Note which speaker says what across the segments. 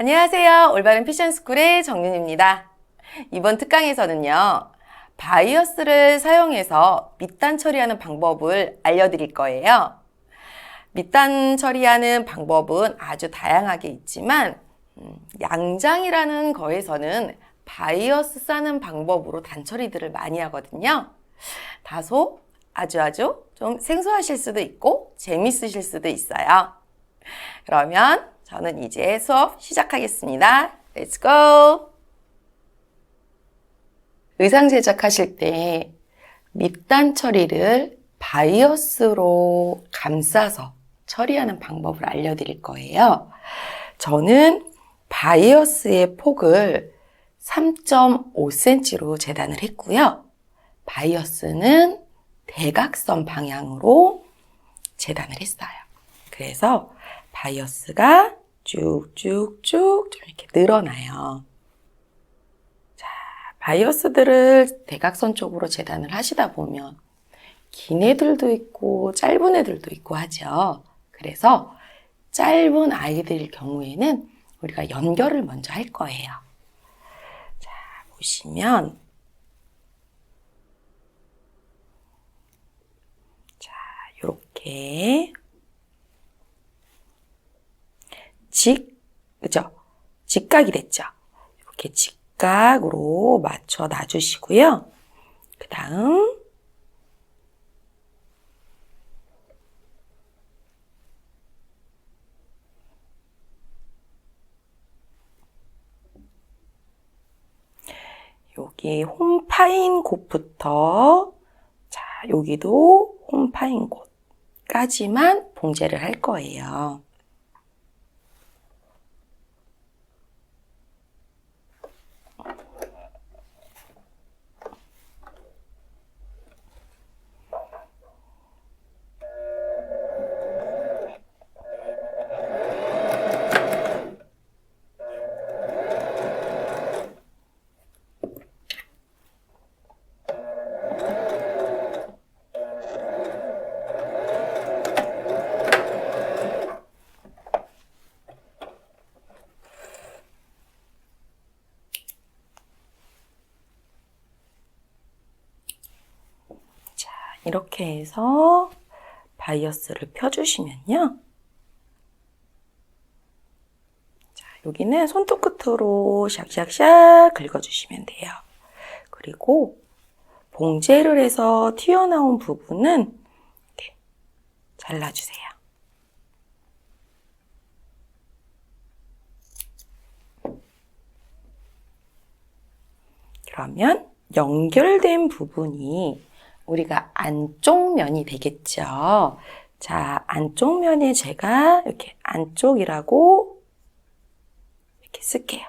Speaker 1: 안녕하세요. 올바른 피션스쿨의 정윤입니다. 이번 특강에서는요, 바이어스를 사용해서 밑단 처리하는 방법을 알려드릴 거예요. 밑단 처리하는 방법은 아주 다양하게 있지만, 음, 양장이라는 거에서는 바이어스 싸는 방법으로 단처리들을 많이 하거든요. 다소 아주 아주 좀 생소하실 수도 있고 재밌으실 수도 있어요. 그러면 저는 이제 수업 시작하겠습니다. Let's go! 의상 제작하실 때 밑단 처리를 바이어스로 감싸서 처리하는 방법을 알려드릴 거예요. 저는 바이어스의 폭을 3.5cm로 재단을 했고요. 바이어스는 대각선 방향으로 재단을 했어요. 그래서 바이어스가 쭉쭉쭉 좀 이렇게 늘어나요. 자, 바이어스들을 대각선 쪽으로 재단을 하시다 보면 긴 애들도 있고 짧은 애들도 있고 하죠. 그래서 짧은 아이들 경우에는 우리가 연결을 먼저 할 거예요. 자, 보시면 자, 요렇게 직, 그죠? 직각이 됐죠? 이렇게 직각으로 맞춰 놔주시고요. 그 다음, 여기 홈파인 곳부터, 자, 여기도 홈파인 곳까지만 봉제를 할 거예요. 자, 이렇게 해서 바이어스를 펴주시면요. 자, 여기는 손톱 끝으로 샥샥샥 긁어주시면 돼요. 그리고 봉제를 해서 튀어나온 부분은 이렇게 잘라주세요. 그러면 연결된 부분이 우리가 안쪽 면이 되겠죠. 자, 안쪽 면에 제가 이렇게 안쪽이라고 이렇게 쓸게요.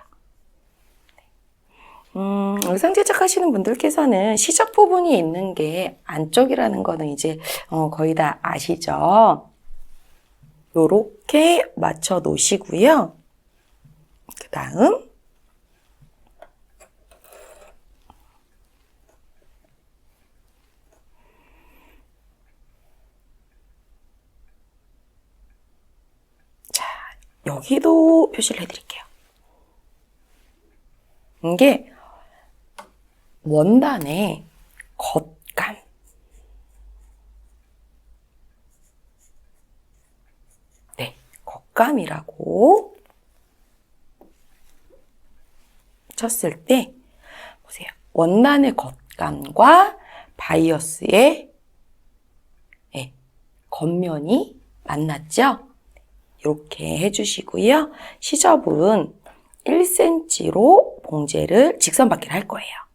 Speaker 1: 음, 의상 제작하시는 분들께서는 시작 부분이 있는 게 안쪽이라는 거는 이제 어, 거의 다 아시죠? 요렇게 맞춰 놓으시고요. 그 다음 여기도 표시를 해드릴게요. 이게 원단의 겉감. 네, 겉감이라고 쳤을 때, 보세요. 원단의 겉감과 바이어스의 네, 겉면이 만났죠? 이렇게 해주시고요. 시접은 1cm로 봉제를 직선받기를 할 거예요.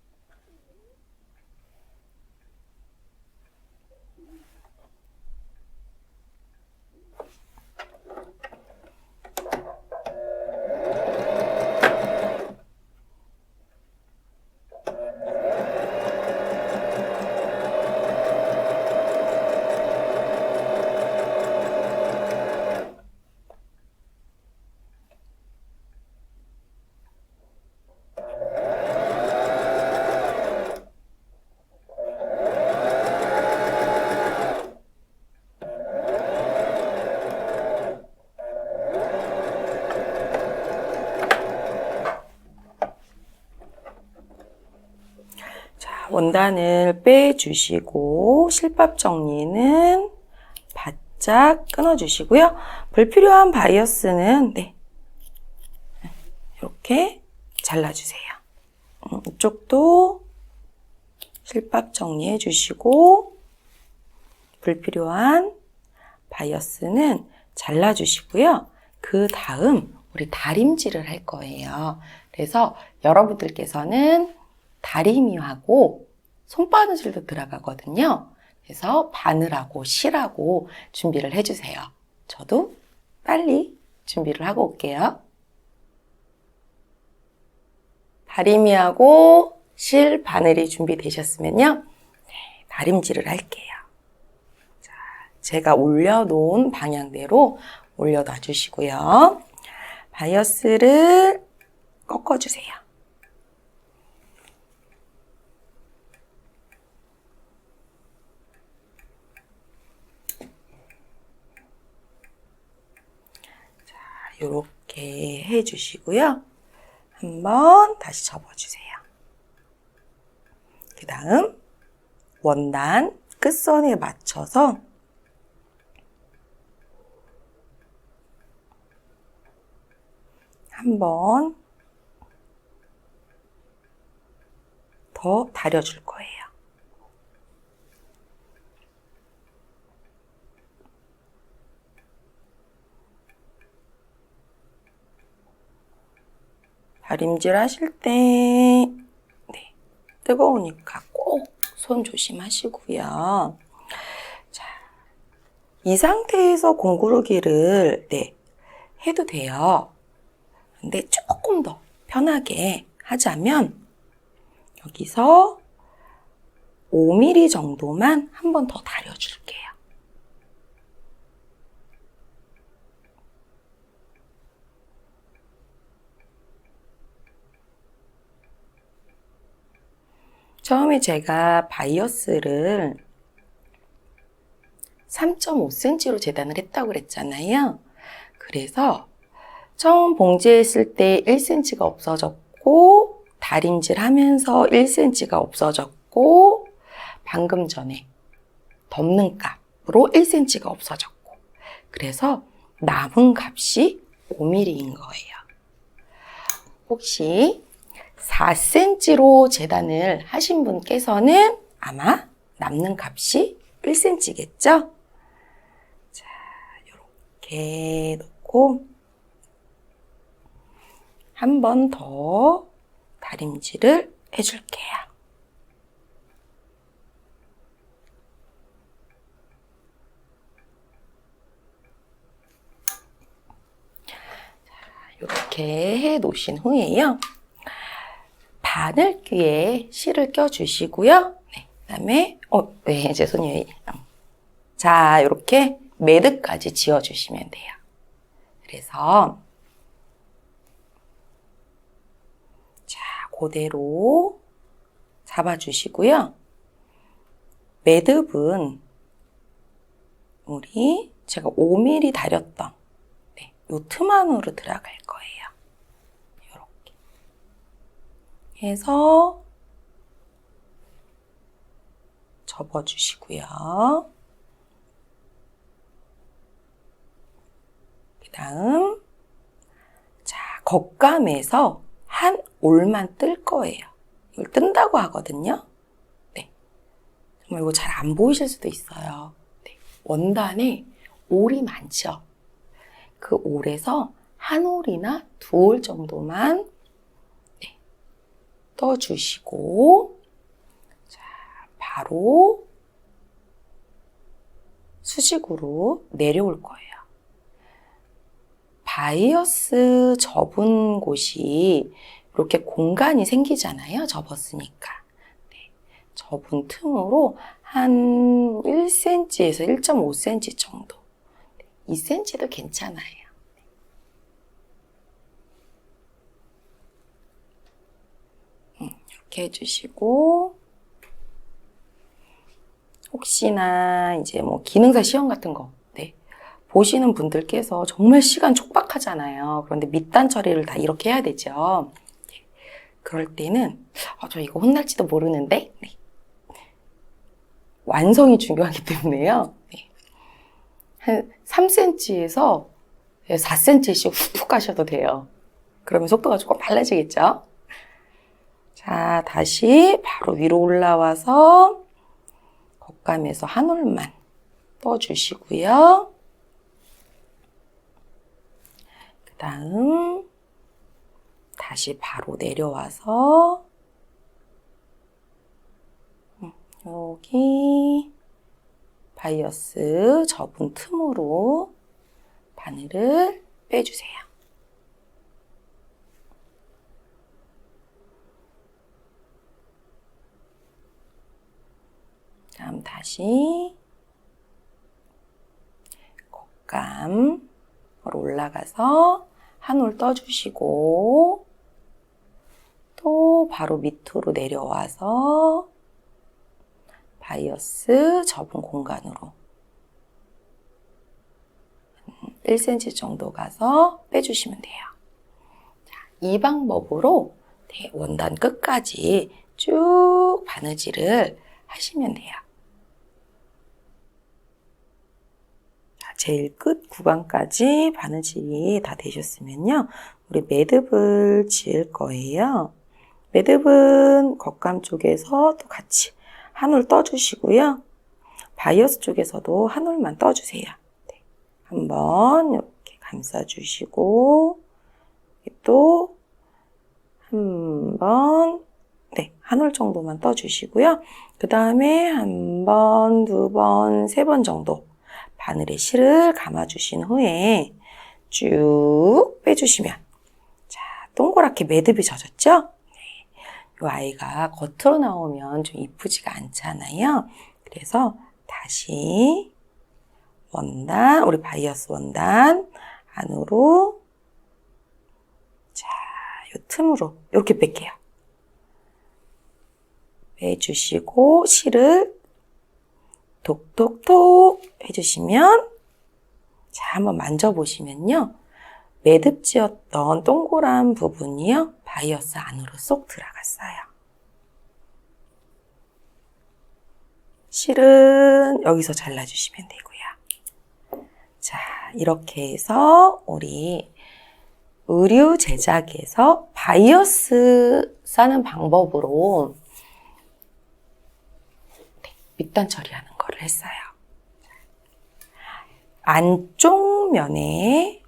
Speaker 1: 원단을 빼주시고 실밥 정리는 바짝 끊어주시고요. 불필요한 바이어스는 네 이렇게 잘라주세요. 음, 이쪽도 실밥 정리해 주시고 불필요한 바이어스는 잘라주시고요. 그 다음 우리 다림질을 할 거예요. 그래서 여러분들께서는 다리미하고 손바느질도 들어가거든요. 그래서 바늘하고 실하고 준비를 해주세요. 저도 빨리 준비를 하고 올게요. 다리미하고 실, 바늘이 준비되셨으면요. 네, 다림질을 할게요. 자, 제가 올려놓은 방향대로 올려놔 주시고요. 바이어스를 꺾어주세요. 자, 이렇게 해주시고요. 한번 다시 접어주세요. 그 다음 원단 끝선에 맞춰서 한번 더 다려줄 거예요. 다림질 하실 때 네, 뜨거우니까 꼭 손 조심하시고요. 자, 이 상태에서 공구르기를 네, 해도 돼요. 근데 조금 더 편하게 하자면 여기서 5mm 정도만 한 번 더 다려줄게요. 처음에 제가 바이어스를 3.5cm로 재단을 했다고 그랬잖아요. 그래서 처음 봉제했을 때 1cm가 없어졌고 다림질 하면서 1cm가 없어졌고 방금 전에 덮는 값으로 1cm가 없어졌고 그래서 남은 값이 5mm인 거예요. 혹시 4cm로 재단을 하신 분께서는 아마 남는 값이 1cm겠죠? 자, 이렇게 놓고 한 번 더 다림질을 해줄게요. 이렇게 해 놓으신 후에요. 바늘 귀에 실을 껴주시고요. 네, 그다음에 어, 네, 제 손이 자, 이렇게 매듭까지 지어주시면 돼요. 그래서 자, 그대로 잡아주시고요. 매듭은 우리 제가 5mm 다렸던 네, 요 틈 안으로 들어갈 거예요. 이렇게 해서 접어주시고요. 그 다음 자 겉감에서 한 올만 뜰 거예요. 이걸 뜬다고 하거든요. 네. 정말 이거 잘 안 보이실 수도 있어요. 네. 원단에 올이 많죠. 그 올에서 한 올이나 두 올 정도만 네. 떠주시고 자 바로 수직으로 내려올 거예요. 바이어스 접은 곳이 이렇게 공간이 생기잖아요. 접었으니까. 네. 접은 틈으로 한 1cm에서 1.5cm 정도. 2cm도 괜찮아요. 음, 이렇게 해주시고, 혹시나 이제 뭐 기능사 시험 같은 거, 네. 보시는 분들께서 정말 시간 촉박하잖아요. 그런데 밑단 처리를 다 이렇게 해야 되죠. 네. 그럴 때는, 아, 저 이거 혼날지도 모르는데, 네. 완성이 중요하기 때문에요. 네. 한 3cm에서 4cm씩 훅훅 가셔도 돼요. 그러면 속도가 조금 빨라지겠죠? 자, 다시 바로 위로 올라와서 겉감에서 한 올만 떠주시고요. 그 다음 다시 바로 내려와서 음, 여기 바이어스 접은 틈으로 바늘을 빼주세요. 다음 다시 겉감으로 올라가서 한 올 떠주시고 또 바로 밑으로 내려와서 바이어스 접은 공간으로 1cm 정도 가서 빼주시면 돼요. 자, 이 방법으로 네, 원단 끝까지 쭉 바느질을 하시면 돼요. 자, 제일 끝 구간까지 바느질이 다 되셨으면요. 우리 매듭을 지을 거예요. 매듭은 겉감 쪽에서 또 같이 한 올 떠주시고요. 바이어스 쪽에서도 한 올만 떠주세요. 네. 한번 이렇게 감싸주시고 또 한 번, 네, 한 올 정도만 떠주시고요. 그 다음에 한 번, 두 번, 세 번 정도 바늘에 실을 감아주신 후에 쭉 빼주시면 자, 동그랗게 매듭이 젖었죠? 이 아이가 겉으로 나오면 좀 이쁘지가 않잖아요. 그래서 다시 원단, 우리 바이어스 원단 안으로 자, 요 틈으로 이렇게 뺄게요. 빼주시고 실을 톡톡톡 해주시면 자, 한번 만져보시면요. 매듭 지었던 동그란 부분이요. 바이어스 안으로 쏙 들어갔어요. 실은 여기서 잘라주시면 되고요. 자, 이렇게 해서 우리 의류 제작에서 바이어스 싸는 방법으로 네, 밑단 처리하는 거를 했어요. 안쪽 면에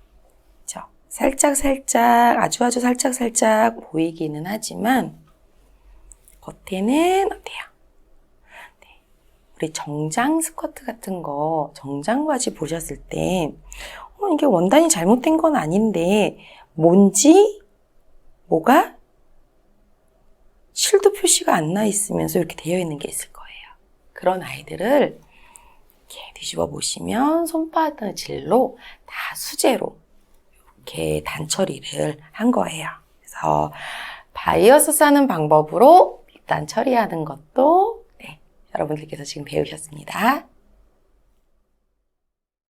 Speaker 1: 저 살짝 살짝 아주 아주 살짝 살짝 보이기는 하지만 겉에는 어때요? 네. 우리 정장 스커트 같은 거 정장 바지 보셨을 때 어, 이게 원단이 잘못된 건 아닌데 뭔지 뭐가 실도 표시가 안 나 있으면서 이렇게 되어 있는 게 있을 거예요. 그런 아이들을 이렇게 뒤집어 보시면 손바느질로 다 수제로 이렇게 단처리를 한 거예요. 그래서 바이어스 싸는 방법으로 밑단 처리하는 것도 네, 여러분들께서 지금 배우셨습니다.